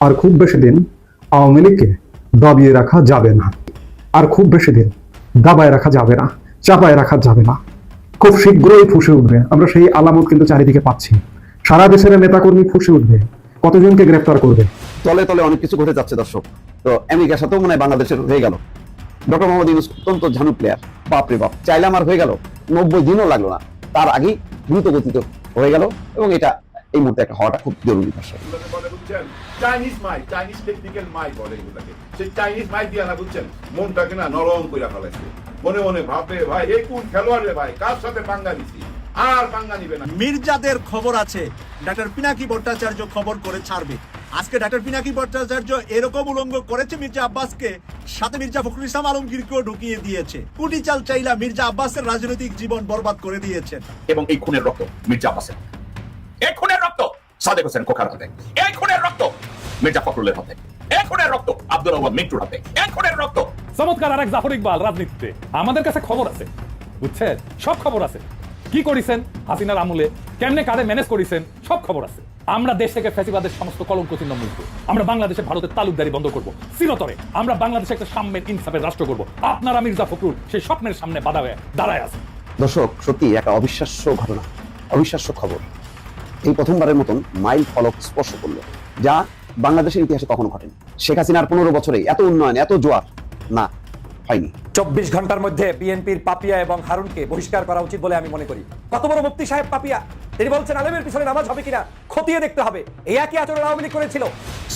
আর খুব বেশি দিন আওয়ামী লীগকে দাবিয়ে রাখা যাবে না। আর খুব বেশি দিন দাবায় রাখা যাবে না, চাপায় রাখা যাবে না। খুব শীঘ্রই ফুসে উঠবে। আমরা সেই আলামত কিন্তু চারিদিকে পাচ্ছি। সারা দেশের নেতাকর্মী ফুসে উঠবে। কতজনকে গ্রেফতার করবে? তলে তলে অনেক কিছু ঘটে যাচ্ছে, দর্শক। তো আমেরিকার সাথেও মনে হয় বাংলাদেশের হয়ে গেল। ডক্টর মোহাম্মদ ইউনুস অত্যন্ত ঝানু প্লেয়ার বাপরে বাপ, চাইলে আমার হয়ে গেল। নব্বই দিনও লাগল না। তার আগেই দ্রুত গতিতে হয়ে গেল। এবং এটা এই মুহূর্তে একটা হওয়াটা খুব জরুরি, দর্শক। বুঝছেন? চাইনিজ মাই চাইনিজ টেকনিক্যাল মাই বলে এগুলোকে। সেই চাইনিজ মাই দিয়া না বুঝছেন? মনটাকে না নরম কইরা ফেলাইছে। মনে মনে ভাবে ভাই এই কোন খেলোয়াড় রে ভাই? কার সাথে পাঙ্গা নিছি? আর পাঙ্গা নিবে না। মির্জাদের খবর আছে। ডাক্তার পিনাকি ভট্টাচার্য খবর করে ছাড়বে। আজকে ডাক্তার পিনাকি ভট্টাচার্য এরকম উলঙ্গ করেছে মির্জা আব্বাসকে সাথে মির্জা ফখরুল ইসলাম আলমগীরকেও ঢুকিয়ে দিয়েছে। কুটি চাল চাইলা মির্জা আব্বাসের রাজনৈতিক জীবন বরবাদ করে দিয়েছেন। এবং এই খুনের রক্ত মির্জা আব্বাসের। এই খুনের সাদেক হোসেন খোকার হাতে। এই খুনের রক্ত মির্জা ফখরুলের হাতে। এই খুনের রক্ত আব্দুল রহমান মিন্টুর হাতে। এই খুনের রক্ত। চমৎকার আর এক জাফর ইকবাল রাজনীতিতে। আমাদের কাছে খবর আছে। বুঝছেন? সব খবর আছে। কি করেছেন? হাসিনার আমলে কেমনে কারে ম্যানেজ করেছেন? সব খবর আছে। আমরা দেশ থেকে ফ্যাসিবাদের সমস্ত কলঙ্ক চিহ্ন মুছবো আমরা বাংলাদেশে ভারতের তালুকদারি বন্ধ করব। চিরতরে আমরা বাংলাদেশে একটা সাম্যের ইনসাফের রাষ্ট্র করব। আপনারা মির্জা ফখরুল সেই স্বপ্নের সামনে বাধা হয়ে দাঁড়ায় আছে দর্শক সত্যি একটা অবিশ্বাস্য ঘটনা। অবিশ্বাস্য খবর। এই প্রথমবারের মতন মাইল ফলক স্পর্শ করল যা বাংলাদেশের ইতিহাসে কখনো ঘটেনি। শেখ হাসিনার পনেরো বছরে এত উন্নয়ন এত জোয়ার না হয়নি। চব্বিশ ঘণ্টার মধ্যে বিএনপির পাপিয়া এবং হারুনকে বহিষ্কার করা উচিত বলে আমি মনে করি। কত বড় মুফতি সাহেব পাপিয়া? তিনি বলছেন আলেমের পিছনে নামাজ হবে কিনা? খতিয়ে দেখতে হবে। এই একই আচরণ আওয়ামী লীগ করেছিল।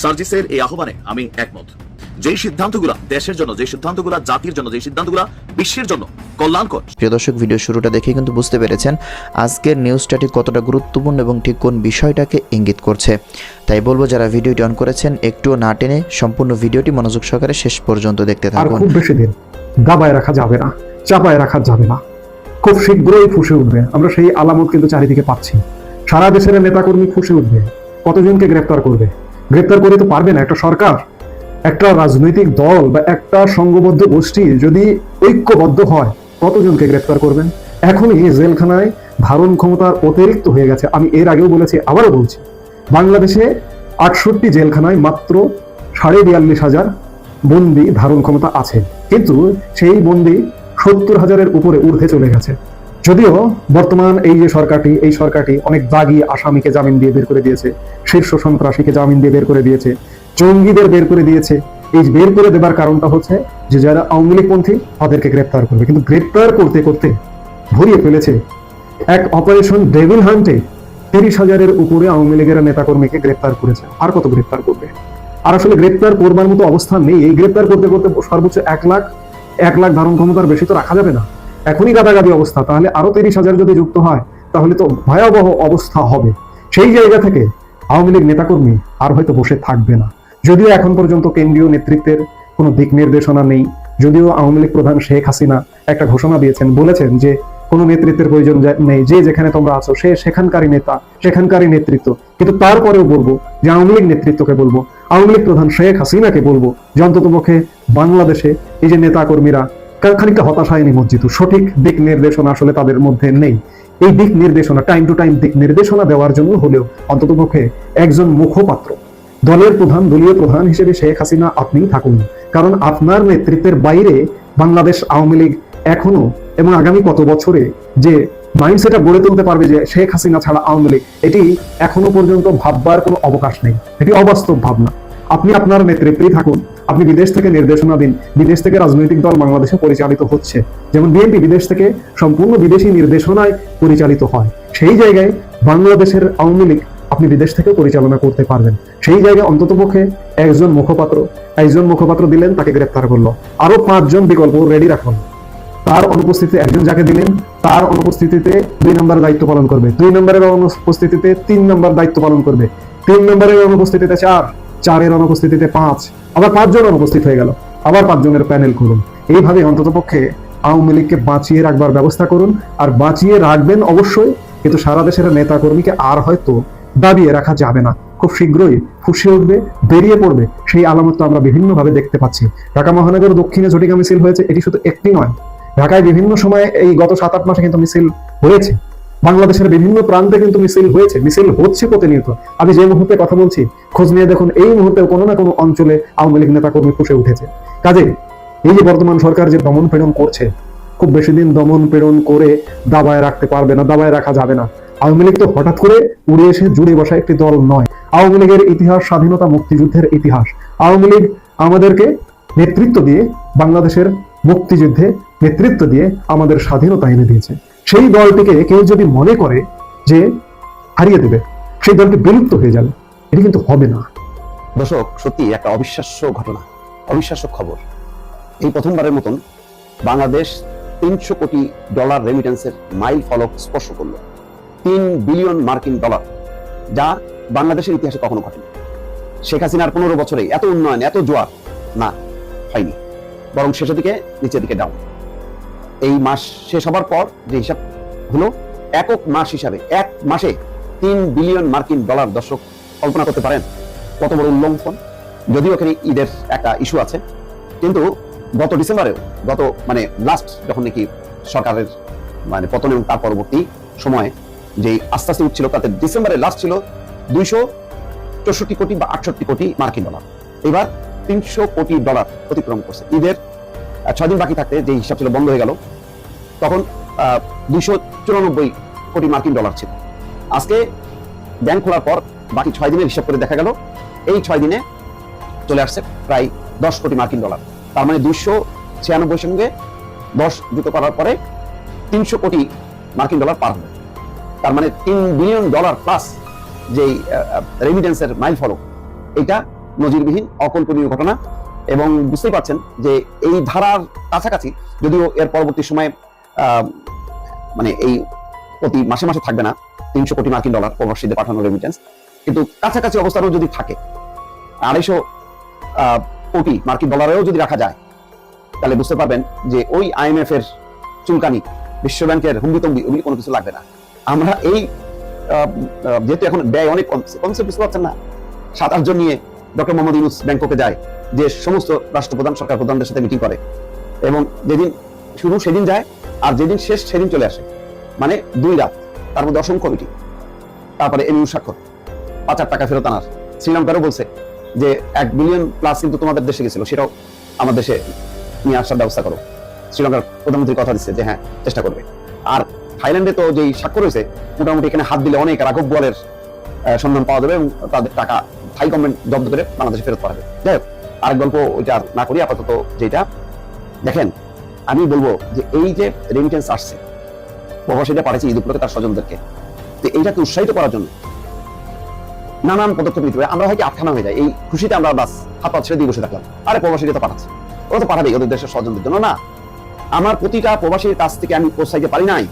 সার্জিসের এই আহ্বানে আমি একমত। যেই সিদ্ধান্তগুলো দেশের জন্য যে সিদ্ধান্তগুলো জাতির জন্য যে সিদ্ধান্তগুলো বিশ্বের জন্য কল্যাণকর। প্রিয় দর্শক ভিডিও শুরুটা দেখে কিন্তু বুঝতে পেরেছেন আজকের নিউজটা ঠিক কতটা গুরুত্বপূর্ণ এবং ঠিক কোন বিষয়টাকে ইঙ্গিত করছে। তাই বলব যারা ভিডিওটি অন করেছেন একটুও না টেনে সম্পূর্ণ ভিডিওটি মনোযোগ সহকারে শেষ পর্যন্ত দেখতে আর থাকুন। খুব বেশি দিন দাবায় রাখা যাবে না চাপায় রাখা যাবে না। খুব শীঘ্রই ফুসে উঠবে। আমরা সেই আলামত কিন্তু চারিদিকে পাচ্ছি। সারা দেশের নেতাকর্মী ফুসে উঠবে। কতজনকে গ্রেপ্তার করবে? গ্রেপ্তার করে তো পারবে না একটা সরকার? একটা রাজনৈতিক দল বা একটা সংঘবদ্ধ গোষ্ঠী যদি ঐক্যবদ্ধ হয়, কতজনকে গ্রেপ্তার করবেন? এখনই জেলখানায় ধারণ ক্ষমতার অতিরিক্ত হয়ে গেছে। আমি এর আগেও বলেছি, আবারও বলছি, বাংলাদেশে আটষট্টি জেলখানায় মাত্র সাড়ে বিয়াল্লিশ হাজার বন্দি ধারণ ক্ষমতা আছে। কিন্তু সেই বন্দি সত্তর হাজারের উপরে ঊর্ধ্বে চলে গেছে। যদিও বর্তমান এই যে সরকারটি, এই সরকারটি অনেক দাগি আসামিকে জামিন দিয়ে বের করে দিয়েছে, শীর্ষ সন্ত্রাসীকে জামিন দিয়ে বের করে দিয়েছে। জঙ্গিদের বের করে দিয়েছে। এই বের করে দেবার কারণটা হচ্ছে যে যারা আওয়ামী লীগপন্থী তাদেরকে গ্রেপ্তার করবে। কিন্তু গ্রেপ্তার করতে করতে ভরিয়ে ফেলেছে এক অপারেশন ডেভিল হান্টে তিরিশ হাজারের উপরে আওয়ামী লীগের নেতাকর্মীকে গ্রেপ্তার করেছে। আর কত গ্রেপ্তার করবে? আর আসলে গ্রেপ্তার করবার মতো অবস্থান নেই। এই গ্রেপ্তার করতে করতে সর্বোচ্চ এক লাখ এক লাখ ধারণ ক্ষমতার বেশি তো রাখা যাবে না। এখনই গাদাগাদি অবস্থা। তাহলে আরও তিরিশ হাজার যদি যুক্ত হয়, তাহলে তো ভয়াবহ অবস্থা হবে। সেই জায়গা থেকে আওয়ামী লীগ নেতাকর্মী আর হয়তো বসে থাকবে না। যদিও এখন পর্যন্ত কেন্দ্রীয় নেতৃত্বের কোনো দিক নির্দেশনা নেই, যদিও আওয়ামী লীগ প্রধান শেখ হাসিনা একটা ঘোষণা দিয়েছেন, বলেছেন যে কোনো নেতৃত্বের প্রয়োজন নেই, যে যেখানে তোমরা আছো সে সেখানকারই নেতা, সেখানকারই নেতৃত্ব। কিন্তু তারপরেও বলব যে আওয়ামী লীগ নেতৃত্বকে বলব, আওয়ামী লীগ প্রধান শেখ হাসিনাকে বলব যে অন্তত পক্ষে বাংলাদেশে এই যে নেতা কর্মীরা খানিকটা হতাশায় নিমজ্জিত সঠিক দিক নির্দেশনা আসলে তাদের মধ্যে নেই। এই দিক নির্দেশনা টাইম টু টাইম দিক নির্দেশনা দেওয়ার জন্য হলেও অন্তত পক্ষে একজন মুখপাত্র দলের প্রধান, দলীয় প্রধান হিসেবে শেখ হাসিনা আপনিই থাকুন। কারণ আপনার নেতৃত্বের বাইরে বাংলাদেশ আওয়ামী লীগ এখনও এবং আগামী কত বছরে যে মাইন্ডসেটটা গড়ে তুলতে পারবে যে শেখ হাসিনা ছাড়া আওয়ামী লীগ, এটি এখনও পর্যন্ত ভাববার কোনো অবকাশ নেই। এটি অবাস্তব ভাবনা। আপনি আপনার নেতৃত্বেই থাকুন। আপনি বিদেশ থেকে নির্দেশনা দিন। বিদেশ থেকে রাজনৈতিক দল বাংলাদেশে পরিচালিত হচ্ছে। যেমন বিএনপি বিদেশ থেকে সম্পূর্ণ বিদেশি নির্দেশনায় পরিচালিত হয়। সেই জায়গায় বাংলাদেশের আওয়ামী লীগ আপনি বিদেশ থেকে পরিচালনা করতে পারবেন। সেই জায়গায় অন্ততপক্ষে একজন মুখপাত্র একজন মুখপাত্র দিলেন, তাকে গ্রেপ্তার করল। আরও পাঁচজন বিকল্প রেডি রাখুন। তার অনুপস্থিতিতে একজন যাকে দিলেন, তার অনুপস্থিতিতে দুই নম্বর দায়িত্ব পালন করবে। দুই নম্বরের অনুপস্থিতিতে তিন নম্বর দায়িত্ব পালন করবে। তিন নম্বরের অনুপস্থিতিতে চার, চারের অনুপস্থিতিতে পাঁচ, আবার পাঁচজন অনুপস্থিত হয়ে গেল। আবার পাঁচজনের প্যানেল করুন এইভাবে অন্ততপক্ষে আওয়ামী লীগকে বাঁচিয়ে রাখবার ব্যবস্থা করুন। আর বাঁচিয়ে রাখবেন অবশ্যই, কিন্তু সারা দেশের নেতা কর্মীকে আর হয়তো দাবিয়ে রাখা যাবে না। খুব শীঘ্রই ফুসে উঠবে, বেরিয়ে পড়বে। সেই আলামত তো আমরা বিভিন্নভাবে দেখতে পাচ্ছি। ঢাকা মহানগর দক্ষিণে ঝটিকা মিছিল হয়েছে, এটি শুধু একটি নয়। ঢাকায় বিভিন্ন সময়ে এই গত সাত আট মাসে কিন্তু মিছিল হয়েছে। বাংলাদেশের বিভিন্ন প্রান্তে কিন্তু মিছিল হয়েছে। মিছিল হচ্ছে প্রতিনিয়ত। আমি যে মুহূর্তে কথা বলছি, খোঁজ নিয়ে দেখুন, এই মুহূর্তে কোনো না কোনো অঞ্চলে আওয়ামী লীগ নেতাকর্মী ফুসে উঠেছে। কাজে এই যে বর্তমান সরকার যে দমন পীড়ন করছে, খুব বেশি দিন দমন পীড়ন করে দাবায় রাখতে পারবে না, দাবায় রাখা যাবে না। আওয়ামী লীগ তো হঠাৎ করে উড়ে এসে জুড়ে বসা একটি দল নয়। আওয়ামী লীগের ইতিহাস, স্বাধীনতা মুক্তিযুদ্ধের ইতিহাস। আওয়ামী লীগ আমাদেরকে নেতৃত্ব দিয়ে বাংলাদেশের মুক্তিযুদ্ধে নেতৃত্ব দিয়ে আমাদের স্বাধীনতা এনে দিয়েছে। সেই দলটিকে কেউ যদি মনে করে যে হারিয়ে দেবে, সেই দলটি বিলুপ্ত হয়ে যাবে। এটি কিন্তু হবে না। দর্শক, সত্যি একটা অবিশ্বাস্য ঘটনা, অবিশ্বাস্য খবর। এই প্রথমবারের মতন বাংলাদেশ তিনশো কোটি ডলার রেমিটেন্সের মাইল ফলক স্পর্শ করল। তিন বিলিয়ন মার্কিন ডলার, যা বাংলাদেশের ইতিহাসে কখনো ঘটেনি। শেখ হাসিনার পনেরো বছরে এত উন্নয়ন, এত জোয়ার, না, হয়নি। বরং শেষের দিকে, নিচের দিকে ডাউন এই মাস শেষ হবার পর যে হিসাব হলো, একক মাস হিসাবে, এক মাসে তিন বিলিয়ন মার্কিন ডলার দর্শক কল্পনা করতে পারেন, কত বড় উল্লঙ্ঘন। যদিও এখানে ঈদের একটা ইস্যু আছে, কিন্তু গত ডিসেম্বরেও, গত মানে লাস্ট যখন নাকি সরকারের মানে পতন এবং তার পরবর্তী সময়ে যে আস্তে আস্তে উঠছিল তাতে ডিসেম্বরে লাস্ট ছিল দুইশো চৌষট্টি কোটি বা আটষট্টি কোটি মার্কিন ডলার। এবার তিনশো কোটি ডলার অতিক্রম করছে। ঈদের ছয় দিন বাকি থাকতে যে হিসাব ছিল বন্ধ হয়ে গেল, তখন দুইশো চুরানব্বই কোটি মার্কিন ডলার ছিল। আজকে ব্যাংক খোলার পর বাকি ছয় দিনের হিসাব করে দেখা গেল, এই ছয় দিনে চলে আসছে প্রায় দশ কোটি মার্কিন ডলার। তার মানে দুইশো ছিয়ানব্বই সঙ্গে দশ যুক্ত করার পরে তিনশো কোটি মার্কিন ডলার পার হবে তার মানে তিন বিলিয়ন ডলার প্লাস যেই রেমিটেন্সের মাইল ফলক, এটা নজিরবিহীন অকল্পনীয় ঘটনা। এবং বুঝতেই পারছেন যে এই ধারার কাছাকাছি যদিও এর পরবর্তী সময়ে মানে এই প্রতি মাসে মাসে থাকবে না, তিনশো কোটি মার্কিন ডলার প্রবাসীদের পাঠানো রেমিটেন্স কিন্তু কাছাকাছি অবস্থানও যদি থাকে, আড়াইশো কোটি মার্কিন ডলারেও যদি রাখা যায়, তাহলে বুঝতে পারবেন যে ওই আইএমএফ এর চুলকানি, বিশ্ব ব্যাংকের হুম্বিতম্বি ওগুলি কোনো কিছু লাগবে না। আমরা এই যেহেতু এখন ব্যয় অনেক কমছে বুঝতে পারছেন না। সাত, আটজন নিয়ে ডক্টর মোহাম্মদ ইউনুস ব্যাংককে যায়, যে সমস্ত রাষ্ট্রপ্রধান সরকার প্রধানদের সাথে মিটিং করে। এবং যেদিন শুরু সেদিন যায়, আর যেদিন শেষ সেদিন চলে আসে। মানে দুই রাত, তার মধ্যে অসংখ্য মিটিং তারপরে এমইউ স্বাক্ষর, পাঁচ হাজার টাকা ফেরত আনার। শ্রীলঙ্কারও বলছে যে এক বিলিয়ন প্লাস কিন্তু তোমাদের দেশে গেছিল, সেটাও আমার দেশে নিয়ে আসার ব্যবস্থা করো। শ্রীলঙ্কার প্রধানমন্ত্রী কথা দিচ্ছে যে হ্যাঁ চেষ্টা করবে। আর থাইল্যান্ডে তো যেই স্বাক্ষর হয়েছে, মোটামুটি এখানে হাত দিলে অনেক রাঘব বলের সন্ধান পাওয়া যাবে এবং তাদের টাকা থাই গভর্নমেন্ট জব্দ করে বাংলাদেশে ফেরত হবে যাই হোক, আরেক গল্প ওইটা না করি, আপাতত যেটা। দেখেন, আমি বলব যে এই যে রেমিটেন্স আসছে প্রবাসীরা পাঠিয়েছে ঈদ উপলক্ষে তার স্বজনদেরকে। তো এইটাকে উৎসাহিত করার জন্য নানান পদক্ষেপ নিতে হবে। আমরা হয়তো আটখানা হয়ে যায় এই খুশিতে আমরা বাস, হাত পা ছেড়ে দিয়ে বসে থাকলাম। আরে প্রবাসীরা তো পাঠাচ্ছে। ওরা তো পাঠাবেই ওদের দেশের স্বজনদের জন্য। না, আমার প্রতিটা প্রবাসীর কাছ থেকে আমি পৌঁছাইতে পারি নাই।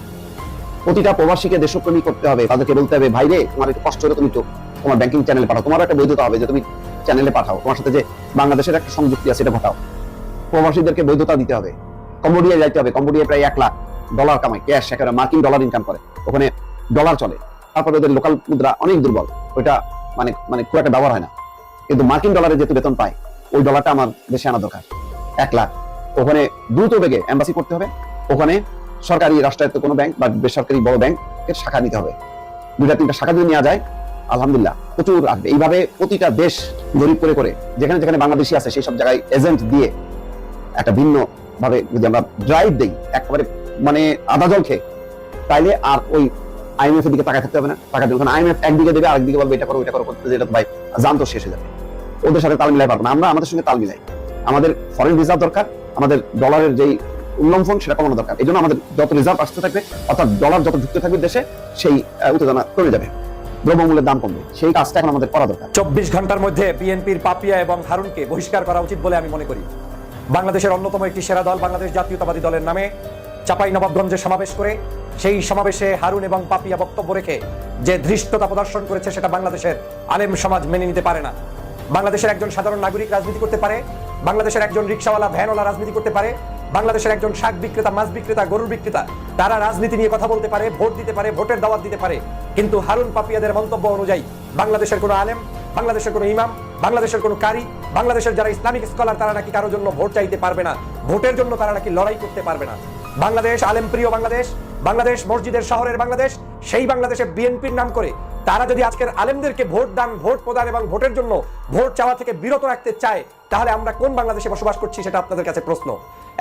প্রতিটা প্রবাসীকে দেশপ্রেমী করতে হবে, তাদেরকে বলতে হবে ভাই রে তোমার একটু কষ্ট হলে তুমি তো তোমার ব্যাংকিং চ্যানেলে পাঠাও তোমার একটা বৈধতা হবে যে তুমি চ্যানেলে পাঠাও, তোমার সাথে যে বাংলাদেশের একটা সংযুক্তি আছে এটা পাঠাও প্রবাসীদেরকে বৈধতা দিতে হবে, কম্বোডিয়ায় যাইতে হবে কম্বোডিয়া প্রায় এক লাখ ডলার কামায় ক্যাশ একেবারে মার্কিন ডলার ইনকাম করে, ওখানে ডলার চলে, তারপরে ওদের লোকাল মুদ্রা অনেক দুর্বল, ওইটা মানে মানে খুব একটা ব্যবহার হয় না, কিন্তু মার্কিন ডলারে যেহেতু বেতন পায়, ওই ডলারটা আমার দেশে আনা দরকার, এক লাখ, ওখানে দ্রুত বেগে এম্বাসি করতে হবে, ওখানে সরকারি, রাষ্ট্রায়ত্ত কোনো ব্যাংক বা বেসরকারি বড় ব্যাংকের শাখা নিতে হবে। দুইটা, তিনটা শাখা যদি নেওয়া যায়, আলহামদুলিল্লাহ, প্রচুর আসবে। এইভাবে প্রতিটা দেশ গরিব করে করে, যেখানে যেখানে বাংলাদেশি আছে, সেই সব জায়গায় এজেন্ট দিয়ে একটা ভিন্ন ভাবে যদি আমরা ড্রাইভ দেই, একেবারে মানে আদা জল খেয়ে, তাইলে আর ওই আইএমএফ এর দিকে তাকায় থাকতে হবে না। টাকা দেবে আইএমএফ একদিকে দেবে আরেকদিকে বলবে, এটা করো এটা করো, করতে যেটা ভাই জান তো শেষ হয়ে যাবে। ওদের সাথে তাল মিলাই পারব না। আমরা আমাদের সঙ্গে তাল মিলাই। আমাদের ফরেন রিজার্ভ দরকার, আমাদের ডলারের যেই উল্লঙ্ঘন সেটা কমানো দরকার। এই জন্য আমাদের যত রিজার্ভ আসতে থাকবে, অর্থাৎ ডলার যত ঢুকতে থাকবে দেশে, সেই উত্তেজনা কমে যাবে। দ্রব্যমূল্যের দাম কমবে। সেই কাজটা এখন আমাদের করা দরকার। চব্বিশ ঘণ্টার মধ্যে বিএনপির পাপিয়া এবং হারুনকে বহিষ্কার করা উচিত বলে আমি মনে করি। বাংলাদেশের অন্যতম একটি সেরা দল বাংলাদেশ জাতীয়তাবাদী দলের নামে চাপাই নবাবগঞ্জে সমাবেশ করে, সেই সমাবেশে হারুন এবং পাপিয়া বক্তব্য রেখে যে ধৃষ্টতা প্রদর্শন করেছে সেটা বাংলাদেশের আলেম সমাজ মেনে নিতে পারে না। বাংলাদেশের একজন সাধারণ নাগরিক রাজনীতি করতে পারে, বাংলাদেশের একজন রিক্সাওয়ালা, ভ্যানওয়ালা রাজনীতি করতে পারে বাংলাদেশের একজন শাক বিক্রেতা, মাছ বিক্রেতা, গরুর বিক্রেতা, তারা রাজনীতি নিয়ে কথা বলতে পারে, ভোট দিতে পারে, ভোটের দাওয়াত দিতে পারে। কিন্তু হারুন পাপিয়াদের মন্তব্য অনুযায়ী বাংলাদেশের কোনো আলেম, বাংলাদেশের কোনো ইমাম, বাংলাদেশের কোনো কারি, বাংলাদেশের যারা ইসলামিক স্কলার, তারা নাকি কারোর জন্য ভোট চাইতে পারবে না। ভোটের জন্য তারা নাকি লড়াই করতে পারবে না। বাংলাদেশ, আলেম প্রিয় বাংলাদেশ বাংলাদেশ মসজিদের শহরের বাংলাদেশ, সেই বাংলাদেশে বিএনপির নাম করে তারা যদি আজকের আলেমদেরকে ভোট দান, ভোট প্রদান এবং ভোটের জন্য ভোট চাওয়া থেকে বিরত রাখতে চায়, তাহলে আমরা কোন বাংলাদেশে বসবাস করছি সেটা আপনাদের কাছে প্রশ্ন।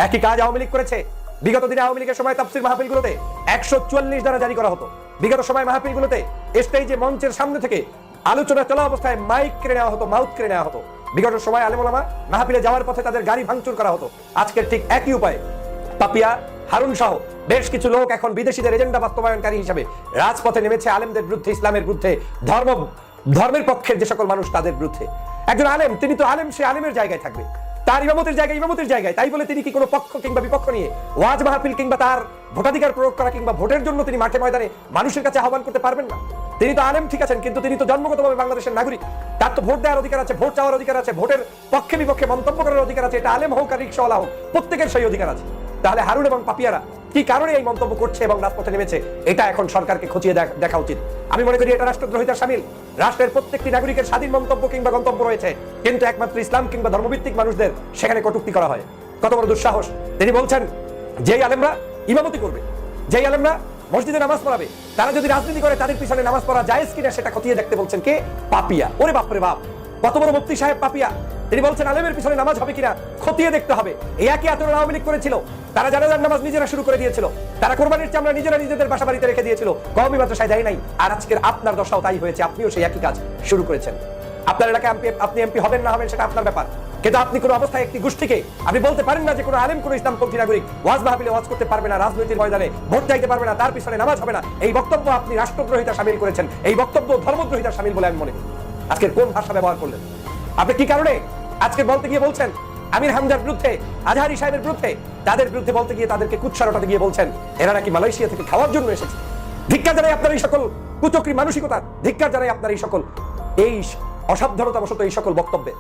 একই কাজ আওয়ামী লীগ করেছে। বিগত দিনে আওয়ামী লীগের সময় তাফসির মাহফিলগুলোতে একশো চুয়াল্লিশ দ্বারা জারি করা হতো। বিগত সময় মাহফিলগুলোতে স্টেজে মঞ্চের সামনে থেকে আলোচনা চলা অবস্থায় মাইক কেড়ে নেওয়া হতো, মাউথ কেড়ে নেওয়া হতো। বিগত সময় আলেমুলামা মাহফিলে যাওয়ার পথে তাদের গাড়ি ভাঙচুর করা হতো। আজকের ঠিক একই উপায়ে। পাপিয়া, হারুন সহ বেশ কিছু লোক এখন বিদেশিদের এজেন্ডা বাস্তবায়নকারী হিসেবে রাজপথে নেমেছে আলেমদের বিরুদ্ধে, ইসলামের বিরুদ্ধে, ধর্ম, ধর্মের পক্ষের যে সকল মানুষ তাদের বিরুদ্ধে। একজন আলেম, তিনি তো আলেম, সে আলেমের জায়গায় থাকবে। তার ইমামতের জায়গায় ইমামতের জায়গায়। তাই বলে তিনি কি কোনো পক্ষ কিংবা বিপক্ষ নিয়ে ওয়াজ মাহফিল কিংবা তার ভোটাধিকার প্রয়োগ করা কিংবা ভোটের জন্য তিনি মাঠে ময়দানে মানুষের কাছে আহ্বান করতে পারবেন না? তিনি তো আলেম, ঠিক আছেন, কিন্তু তিনি তো জন্মগতভাবে বাংলাদেশের নাগরিক। তার তো ভোট দেওয়ার অধিকার আছে, ভোট চাওয়ার অধিকার আছে, ভোটের পক্ষে বিপক্ষে মন্তব্য করার অধিকার আছে, এটা আলেম হোক আর রিক্সাওয়ালা হোক, প্রত্যেকের সেই অধিকার আছে। তাহলে হারুন এবং পাপিয়ারা কি কারণে এই মন্তব্য করছে এবং রাজপথে নেমেছে? এটা এখন সরকারকে খতিয়ে দেখা উচিত। আমি মনে করি এটা রাষ্ট্রদ্রোহিতার সামিল। রাষ্ট্রের প্রত্যেকটি নাগরিকের স্বাধীন মন্তব্য কিংবা গন্তব্য রয়েছে। কিন্তু একমাত্র ইসলাম কিংবা ধর্মভিত্তিক মানুষদের সেখানে কটূক্তি করা হয়। কত বড় দুঃসাহস। তিনি বলছেন, যেই আলেমরা ইমামতি করবে, যেই আলেমরা মসজিদে নামাজ পড়াবে, তারা যদি রাজনীতি করে, তাদের পিছনে নামাজ পড়া জায়েজ কিনা সেটা খতিয়ে দেখতে বলছেন কে? পাপিয়া। ওরে বাপরে বাপ! কত বড় মুফতি সাহেব পাপিয়া। তিনি বলছেন, আলেমের পিছনে নামাজ হবে কিনা খতিয়ে দেখতে হবে। এই একই আওয়ামী লীগ করেছিল। তারা জানাজার নামাজ নিজেরা শুরু করে দিয়েছিল। তারা কোরবানির চামড়া নিজেরা নিজেদের বাসা বাড়িতে রেখে দিয়েছিল। কমই মাদ্রাসায় দেয় নাই। আর আজকের আপনার দশাও তাই হয়েছে। আপনিও সেই একই কাজ শুরু করেছেন। আপনার এলাকায় MP আপনি এমপি হবেন না হবেন, সেটা আপনার ব্যাপার। কিন্তু আপনি কোনো অবস্থায় একটি গোষ্ঠীকে, আপনি বলতে পারেন না যে কোনো আলেম, কোনো ইসলামপন্থী নাগরিক ওয়াজ মাহফিলে ওয়াজ করতে পারবে না, রাজনৈতিক ময়দানে ভোট চাইতে পারবে না, তার পিছনে নামাজ হবে না। এই বক্তব্য আপনি রাষ্ট্রদ্রোহিতা সামিল করেছেন। এই বক্তব্য ধর্মদ্রোহিতা সামিল বলে আমি মনে করি। আজকের কোন ভাষা ব্যবহার করলেন? আপনি কি কারণে আজকে বলতে গিয়ে বলছেন আমির হামজার বিরুদ্ধে, আজহারি সাহেবের বিরুদ্ধে, তাদের বিরুদ্ধে বলতে গিয়ে তাদেরকে কুৎসারটাতে গিয়ে বলছেন, এরা নাকি মালয়েশিয়া থেকে খাওয়ার জন্য এসেছে। ধিক্কার জানাই আপনার এই সকল কুচক্রী মানসিকতা, ধিক্কার জানাই আপনার এই সকল, এই অসাবধানতা বশত এই সকল বক্তব্যে।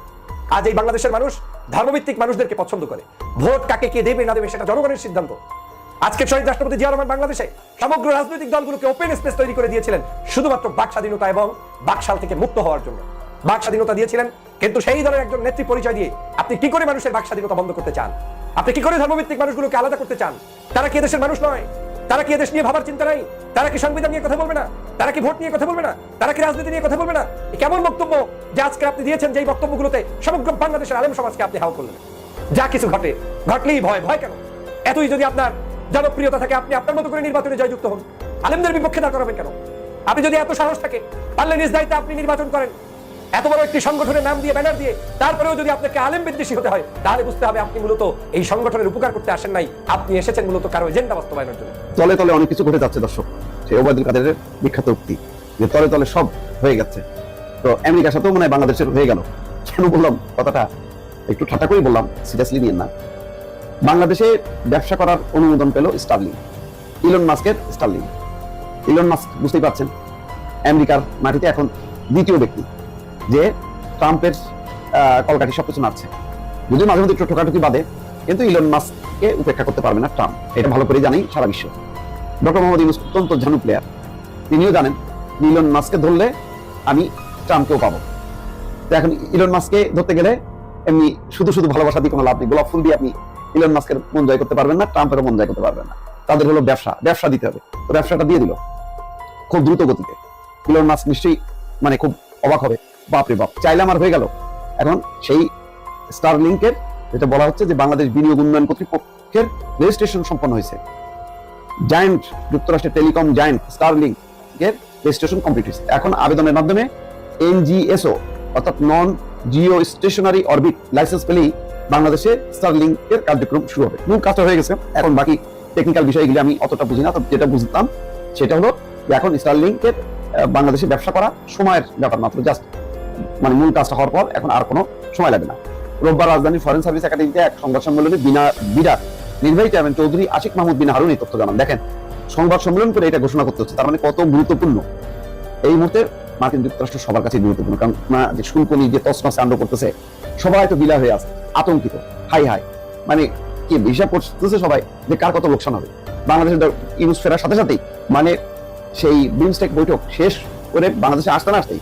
আজ এই বাংলাদেশের মানুষ ধর্মভিত্তিক মানুষদেরকে পছন্দ করে। ভোট কাকে কে দেবে না দেবে সেটা জনগণের সিদ্ধান্ত। আজকে শহীদ রাষ্ট্রপতি জিয়া রহমান বাংলাদেশে সমগ্র রাজনৈতিক দলগুলোকে ওপেন স্পেস তৈরি করে দিয়েছিলেন শুধুমাত্র বাক স্বাধীনতা এবং বাকশাল থেকে মুক্ত হওয়ার জন্য। বাক স্বাধীনতা দিয়েছিলেন কিন্তু সেই দলের একজন নেত্রী পরিচয় দিয়ে আপনি কি করে মানুষের বাক স্বাধীনতা বন্ধ করতে চান? আপনি কি করে ধর্মভিত্তিক মানুষগুলোকে আলাদা করতে চান? তারা কি এদেশের মানুষ নয়? তারা কি এদেশ নিয়ে ভাবার চিন্তা নাই? তারা কি সংবিধান নিয়ে কথা বলবে না? তারা কি ভোট নিয়ে কথা বলবে না? তারা কি রাজনীতি নিয়ে কথা বলবে না? কেমন বক্তব্য যে আজকে আপনি দিয়েছেন যে বক্তব্যগুলোতে সমগ্র বাংলাদেশের আলেম সমাজকে আপনি হাও করলেন? যা কিছু ঘটে, ঘটলেই ভয় ভয় কেন? এতই যদি আপনার জনপ্রিয়তা থাকে, আপনি আপনার মতো করে নির্বাচনে জয়যুক্ত হন। আলেমদের বিপক্ষে দাঁড় করাবেন কেন? আপনি যদি এত সাহস থাকে, পারলে নিজ দায়িত্বে আপনি নির্বাচন করেন। এত বড় একটি সংগঠনের নাম দিয়ে ব্যানার দিয়ে তারপরেও যদি আপনাকে আলেম বিদ্বেষী হতে হয়, তাহলে বুঝতে হবে আপনি মূলত এই সংগঠনের উপকার করতে আসেন নাই। আপনি এসেছেন মূলত কারও এজেন্ডা বাস্তবায়নের জন্য। তলে তলে অনেক কিছু ঘটে যাচ্ছে, দর্শক। সেই ওবায়দুল কাদেরের বিখ্যাত উক্তি যে তলে তলে সব হয়ে গেছে। তো আমেরিকার সাথেও মনে হয় বাংলাদেশের হয়ে গেল। কেন বললাম? কথাটা একটু ঠাট্টা করে বললাম সিরিয়াসলি নিয়ে না। বাংলাদেশে ব্যবসা করার অনুমোদন পেল স্টারলিং ইলন মাস্কের স্টারলিং ইলন মাস্ক বুঝতেই পারছেন, আমেরিকার মাটিতে এখন দ্বিতীয় ব্যক্তি। যে ট্রাম্পের আহ, কলকাঠি সবকিছু নাড়ছে। যদিও মাঝে মধ্যে একটু ঠোকাঠুকি বাদে কিন্তু ইলন মাস্ককে উপেক্ষা করতে পারবে না ট্রাম্প। এটা ভালো করে জানি সারা বিশ্ব। ডক্টর মোহাম্মদ ইউনুস অত্যন্ত ঝানু প্লেয়ার তিনিও জানেন ইলন মাস্ককে ধরলে আমি ট্রাম্পকেও পাবো। তো এখন ইলন মাস্ককে ধরতে গেলে এমনি শুধু শুধু ভালোবাসা দিয়ে কোনো লাভ নেই। গোলাপ ফুল দিয়ে আপনি ইলন মাস্কের মন জয় করতে পারবেন না ট্রাম্পেরও মন জয় করতে পারবেন না। তাদের হলো ব্যবসা। ব্যবসা দিতে হবে। তো ব্যবসাটা দিয়ে দিল। খুব দ্রুত গতিতে। ইলন মাস্ক নিশ্চয়ই মানে খুব অবাক হবে। বাপরে বাপ চাইলে আমার হয়ে গেল। এখন সেই স্টার লিঙ্কের যেটা বলা হচ্ছে যে বাংলাদেশ বিনিয়োগ উন্নয়ন কর্তৃপক্ষের রেজিস্ট্রেশন সম্পন্ন হয়েছে। জায়ান্ট যুক্তরাষ্ট্রের টেলিকম জায়ান্ট স্টারলিংক এর রেজিস্ট্রেশন কমপ্লিট হয়েছে। এখন আবেদনের মাধ্যমে এনজিএসও অর্থাৎ non geo stationary orbit licence পেলেই বাংলাদেশে স্টারলিংক এর কার্যক্রম শুরু হবে। মূল কাজটা হয়ে গেছে। এখন বাকি টেকনিক্যাল বিষয়গুলি আমি অতটা বুঝি না যেটা বুঝতাম সেটা হলো এখন স্টারলিংকের বাংলাদেশে ব্যবসা করা সময়ের ব্যাপার মাত্র জাস্ট মানে মূল কাজটা হওয়ার পর এখন আর কোনো সময় লাগবে না। রোববার রাজধানীর ফরেন সার্ভিস একাডেমিতে এক সংবাদ সম্মেলনে বিনা বিরাট নির্বাহী চেয়ারম্যান চৌধুরী আশিক মাহমুদ বিন হারুন এই তথ্য জানান। দেখেন, সংবাদ সম্মেলন করে এটা ঘোষণা করতে হচ্ছে, তার মানে কত গুরুত্বপূর্ণ। এই মুহূর্তে মার্কিন যুক্তরাষ্ট্র সবার কাছে গুরুত্বপূর্ণ, কারণ যে শুল্ক নিয়ে যে তসমাস কাণ্ড করতেছে, সবাই তো বিলা হয়ে আছে, আতঙ্কিত, হাই হাই। মানে কি হিসাব করতেছে সবাই যে কার কত লোকসান হবে? বাংলাদেশের ইউজ ফেরার সাথে সাথেই মানে সেই বিমস্টেক বৈঠক শেষ করে বাংলাদেশে আসতে না আসতেই